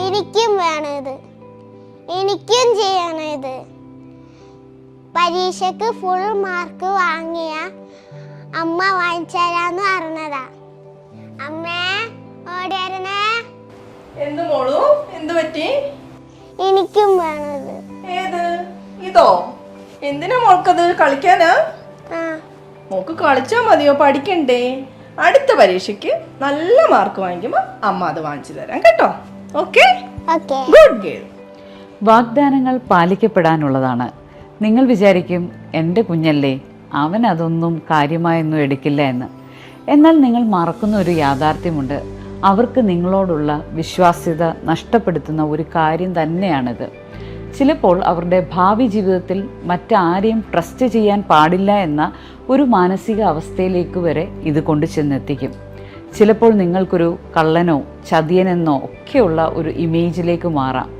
എനിക്കും വേണം ഇത്. എനിക്കും ചെയ്യണം ഇത്. പരീക്ഷയ്ക്ക് ഫുൾ മാർക്ക് വാങ്ങിയ അമ്മ വാങ്ങിച്ചരാന്ന് പറഞ്ഞതാ. അമ്മേ ഓടിയായിരുന്നേ എന്ത് മോളു? എന്ത് പറ്റി? എനിക്കും വേണം ഇത്. ഏത്? ഇതോ? എന്തിനാ മോൾക്കത് കളിക്കാനാ? ആ. മോക്ക് കളിച്ചാൽ മതിയോ? പഠിക്കണ്ടേ? അടുത്ത പരീക്ഷയ്ക്ക് നല്ല മാർക്ക് വാങ്ങിക്കുമ്പോൾ അമ്മ അത് വാങ്ങിച്ചു തരാം കേട്ടോ. ഓക്കെ ഓക്കെ ഗുഡ് ഗേൾ വാഗ്ദാനങ്ങൾ പാലിക്കപ്പെടാനുള്ളതാണ്. നിങ്ങൾ വിചാരിക്കും എന്റെ കുഞ്ഞല്ലേ അവൻ അതൊന്നും കാര്യമായൊന്നും എടുക്കില്ല എന്ന്. എന്നാൽ നിങ്ങൾ മറക്കുന്ന ഒരു യാഥാർത്ഥ്യമുണ്ട്. അവർക്ക് നിങ്ങളോടുള്ള വിശ്വാസ്യത നഷ്ടപ്പെടുത്തുന്ന ഒരു കാര്യം തന്നെയാണിത്. ചിലപ്പോൾ അവരുടെ ഭാവി ജീവിതത്തിൽ മറ്റാരെയും ട്രസ്റ്റ് ചെയ്യാൻ പാടില്ല എന്ന ഒരു മാനസിക അവസ്ഥയിലേക്ക് വരെ ഇത് കൊണ്ടു ചെന്നെത്തിക്കും. ചിലപ്പോൾ നിങ്ങൾക്കൊരു കള്ളനോ ചതിയനെന്നോ ഒക്കെയുള്ള ഒരു ഇമേജിലേക്ക് മാറാം.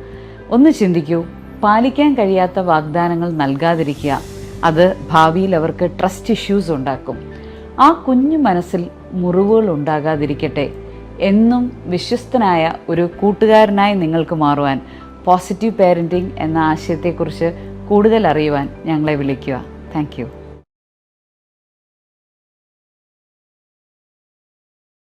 ഒന്ന് ചിന്തിക്കൂ പാലിക്കാൻ കഴിയാത്ത വാഗ്ദാനങ്ങൾ നൽകാതിരിക്കുക. അത് ഭാവിയിൽ അവർക്ക് ട്രസ്റ്റ് ഇഷ്യൂസ് ഉണ്ടാക്കും. ആ കുഞ്ഞു മനസ്സിൽ മുറിവുകൾ ഉണ്ടാകാതിരിക്കട്ടെ. എന്നും വിശ്വസ്തനായ ഒരു കൂട്ടുകാരനായി നിങ്ങൾക്ക് മാറുവാൻ പോസിറ്റീവ് പാരന്റിംഗ് എന്ന ആശയത്തെക്കുറിച്ച് കൂടുതൽ അറിയുവാൻ ഞങ്ങളെ വിളിക്കുക. താങ്ക്